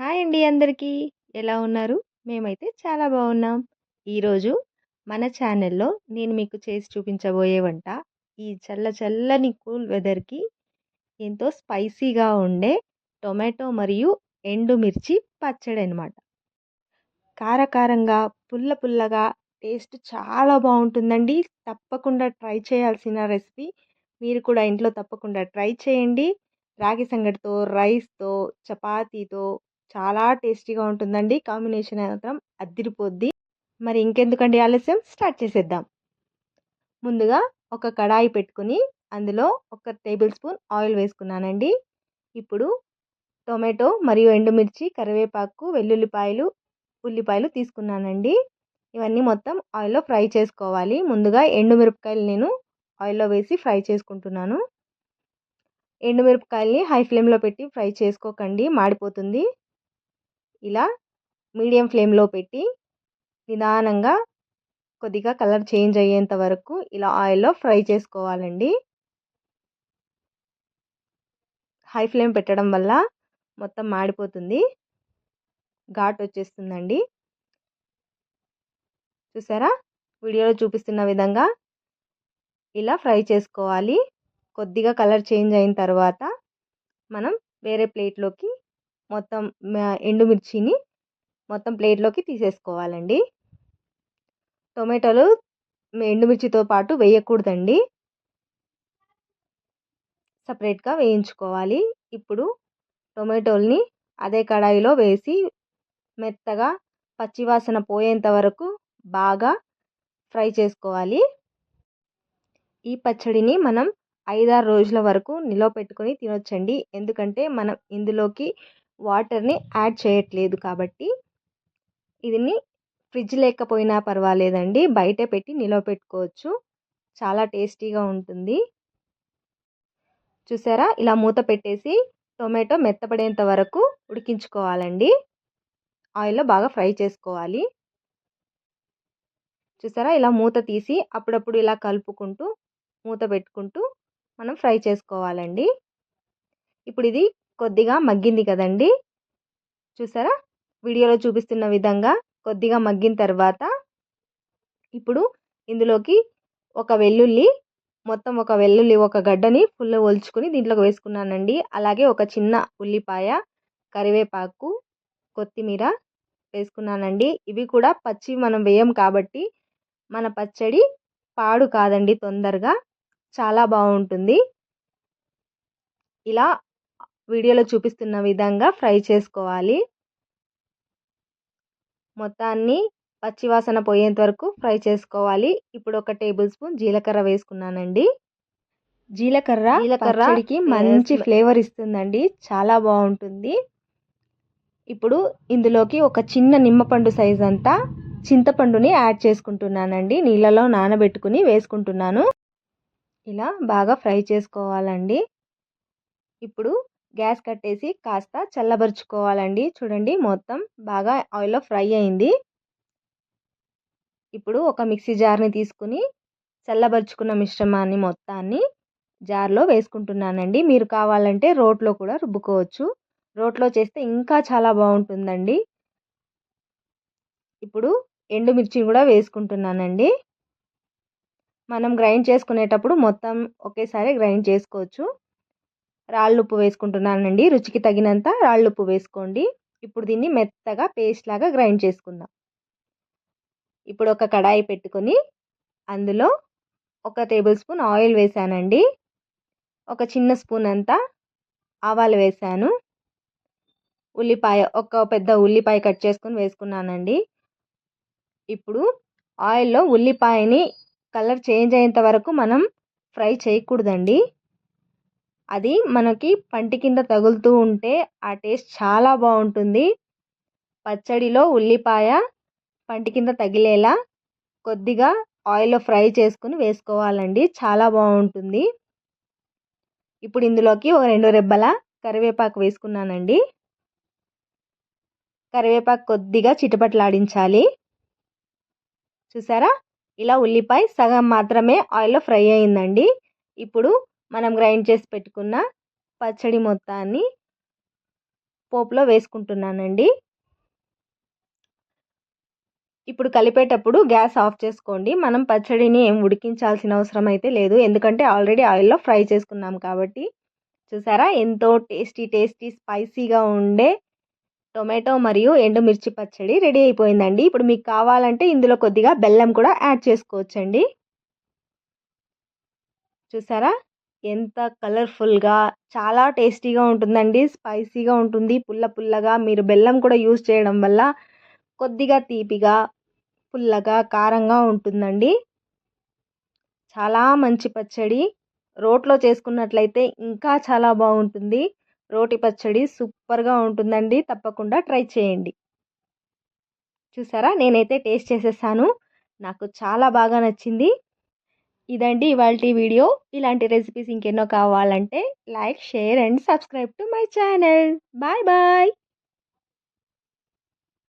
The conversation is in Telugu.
హాయ్ అండి అందరికీ. ఎలా ఉన్నారు? మేమైతే చాలా బాగున్నాం. ఈరోజు మన ఛానల్లో నేను మీకు చేసి చూపించబోయే వంట ఈ చల్ల చల్లని కూల్ వెదర్కి ఎంతో స్పైసీగా ఉండే టొమాటో మరియు ఎండుమిర్చి పచ్చడి అనమాట కారకారంగా పుల్ల పుల్లగా టేస్ట్ చాలా బాగుంటుందండి. తప్పకుండా ట్రై చేయాల్సిన రెసిపీ మీరు కూడా ఇంట్లో తప్పకుండా ట్రై చేయండి. రాగి సంగటితో రైస్తో చపాతీతో చాలా టేస్టీగా ఉంటుందండి. కాంబినేషన్ మాత్రం అద్దిరిపోద్ది. మరి ఇంకెందుకండి ఆలస్యం? స్టార్ట్ చేసేద్దాం. ముందుగా ఒక కడాయి పెట్టుకుని అందులో ఒక టేబుల్ స్పూన్ ఆయిల్ వేసుకున్నానండి. ఇప్పుడు టొమాటో మరియు ఎండుమిర్చి కరివేపాకు వెల్లుల్లిపాయలు ఉల్లిపాయలు తీసుకున్నానండి. ఇవన్నీ మొత్తం ఆయిల్లో ఫ్రై చేసుకోవాలి. ముందుగా ఎండుమిరపకాయలు నేను ఆయిల్లో వేసి ఫ్రై చేసుకుంటున్నాను. ఎండుమిరపకాయల్ని హై ఫ్లేమ్లో పెట్టి ఫ్రై చేసుకోకండి. మాడిపోతుంది. ఇలా మీడియం ఫ్లేమ్లో పెట్టి నిదానంగా కొద్దిగా కలర్ చేంజ్ అయ్యేంత వరకు ఇలా ఆయిల్లో ఫ్రై చేసుకోవాలండి. హై ఫ్లేమ్ పెట్టడం వల్ల మొత్తం మాడిపోతుంది. ఘాట్ వచ్చేస్తుందండి. చూసారా? వీడియోలో చూపిస్తున్న విధంగా ఇలా ఫ్రై చేసుకోవాలి. కొద్దిగా కలర్ చేంజ్ అయిన తర్వాత మనం వేరే ప్లేట్లోకి మొత్తం ఎండుమిర్చిని మొత్తం ప్లేట్లోకి తీసేసుకోవాలండి. టొమాటోలు ఎండుమిర్చితో పాటు వేయకూడదండి. సపరేట్గా వేయించుకోవాలి. ఇప్పుడు టొమాటోల్ని అదే కడాయిలో వేసి మెత్తగా పచ్చివాసన పోయేంత వరకు బాగా ఫ్రై చేసుకోవాలి. ఈ పచ్చడిని మనం ఐదారు రోజుల వరకు నిలవ పెట్టుకొని తినొచ్చండి. ఎందుకంటే మనం ఇందులోకి వాటర్ని యాడ్ చేయట్లేదు కాబట్టి దీన్ని ఫ్రిడ్జ్ లేకపోయినా పర్వాలేదండి. బయట పెట్టి నిలవ పెట్టుకోవచ్చు. చాలా టేస్టీగా ఉంటుంది. చూసారా? ఇలా మూత పెట్టేసి టొమాటో మెత్తపడేంత వరకు ఉడికించుకోవాలండి. ఆయిల్లో బాగా ఫ్రై చేసుకోవాలి. చూసారా? ఇలా మూత తీసి అప్పుడప్పుడు ఇలా కలుపుకుంటూ మూత పెట్టుకుంటూ మనం ఫ్రై చేసుకోవాలండి. ఇప్పుడు ఇది కొద్దిగా మగ్గింది కదండి. చూసారా? వీడియోలో చూపిస్తున్న విధంగా కొద్దిగా మగ్గిన తర్వాత ఇప్పుడు ఇందులోకి ఒక వెల్లుల్లి మొత్తం ఒక వెల్లుల్లి ఒక గడ్డని ఫుల్ ఒలుచుకుని దీంట్లోకి వేసుకున్నానండి. అలాగే ఒక చిన్న ఉల్లిపాయ కరివేపాకు కొత్తిమీర వేసుకున్నానండి. ఇవి కూడా పచ్చి మనం వేయం కాబట్టి మన పచ్చడి పాడు కాదండి తొందరగా. చాలా బాగుంటుంది. ఇలా వీడియోలో చూపిస్తున్న విధంగా ఫ్రై చేసుకోవాలి. మొత్తాన్ని పచ్చివాసన పోయేంత వరకు ఫ్రై చేసుకోవాలి. ఇప్పుడు ఒక టేబుల్ స్పూన్ జీలకర్ర వేసుకున్నానండి. జీలకర్ర జీలకర్రకి మంచి ఫ్లేవర్ ఇస్తుందండి. చాలా బాగుంటుంది. ఇప్పుడు ఇందులోకి ఒక చిన్న నిమ్మపండు సైజ్ అంతా చింతపండుని యాడ్ చేసుకుంటున్నానండి. నీళ్ళలో నానబెట్టుకుని వేసుకుంటున్నాను. ఇలా బాగా ఫ్రై చేసుకోవాలండి. ఇప్పుడు గ్యాస్ కట్టేసి కాస్త చల్లబరుచుకోవాలండి. చూడండి మొత్తం బాగా ఆయిల్లో ఫ్రై అయింది. ఇప్పుడు ఒక మిక్సీ జార్ని తీసుకుని చల్లబరుచుకున్న మిశ్రమాన్ని మొత్తాన్ని జార్లో వేసుకుంటున్నానండి. మీరు కావాలంటే రోట్లో కూడా రుబ్బుకోవచ్చు. రోట్లో చేస్తే ఇంకా చాలా బాగుంటుందండి. ఇప్పుడు ఎండుమిర్చిని కూడా వేసుకుంటున్నానండి. మనం గ్రైండ్ చేసుకునేటప్పుడు మొత్తం ఒకేసారి గ్రైండ్ చేసుకోవచ్చు. రాళ్ళుప్పు వేసుకుంటున్నానండి. రుచికి తగినంత రాళ్ళుప్పు వేసుకోండి. ఇప్పుడు దీన్ని మెత్తగా పేస్ట్ లాగా గ్రైండ్ చేసుకుందాం. ఇప్పుడు ఒక కడాయి పెట్టుకొని అందులో ఒక టేబుల్ స్పూన్ ఆయిల్ వేసానండి. ఒక చిన్న స్పూన్ అంతా ఆవాలు వేసాను. ఉల్లిపాయ ఒక పెద్ద ఉల్లిపాయ కట్ చేసుకొని వేసుకున్నానండి. ఇప్పుడు ఆయిల్లో ఉల్లిపాయని కలర్ చేంజ్ అయ్యేంత వరకు మనం ఫ్రై చేయకూడదండి. అది మనకి పంటి కింద తగులుతూ ఉంటే ఆ టేస్ట్ చాలా బాగుంటుంది. పచ్చడిలో ఉల్లిపాయ పంటి కింద తగిలేలా కొద్దిగా ఆయిల్లో ఫ్రై చేసుకుని వేసుకోవాలండి. చాలా బాగుంటుంది. ఇప్పుడు ఇందులోకి ఒక రెండు రెబ్బల కరివేపాకు వేసుకున్నానండి. కరివేపాకు కొద్దిగా చిటపట్లాడించాలి. చూసారా? ఇలా ఉల్లిపాయ సగం మాత్రమే ఆయిల్లో ఫ్రై అయిందండి. ఇప్పుడు మనం గ్రైండ్ చేసి పెట్టుకున్న పచ్చడి మొత్తాన్ని పోపులో వేసుకుంటున్నానండి. ఇప్పుడు కలిపేటప్పుడు గ్యాస్ ఆఫ్ చేసుకోండి. మనం పచ్చడిని ఏం ఉడికించాల్సిన అవసరం అయితే లేదు. ఎందుకంటే ఆల్రెడీ ఆయిల్లో ఫ్రై చేసుకున్నాం కాబట్టి. చూసారా? ఎంతో టేస్టీ టేస్టీ స్పైసీగా ఉండే టొమాటో మరియు ఎండుమిర్చి పచ్చడి రెడీ అయిపోయిందండి. ఇప్పుడు మీకు కావాలంటే ఇందులో కొద్దిగా బెల్లం కూడా యాడ్ చేసుకోవచ్చండి. చూసారా? ఎంత కలర్ఫుల్గా చాలా టేస్టీగా ఉంటుందండి. స్పైసీగా ఉంటుంది. పుల్ల పుల్లగా మీరు బెల్లం కూడా యూజ్ చేయడం వల్ల కొద్దిగా తీపిగా పుల్లగా కారంగా ఉంటుందండి. చాలా మంచి పచ్చడి. రోట్లో చేసుకున్నట్లయితే ఇంకా చాలా బాగుంటుంది. రోటి పచ్చడి సూపర్గా ఉంటుందండి. తప్పకుండా ట్రై చేయండి. చూసారా? నేనైతే టేస్ట్ చేసేసాను. నాకు చాలా బాగా నచ్చింది. ఇదండి ఇవాళ వీడియో. ఇలాంటి రెసిపీస్ ఇంకెన్నో కావాలంటే like share and subscribe to my channel bye bye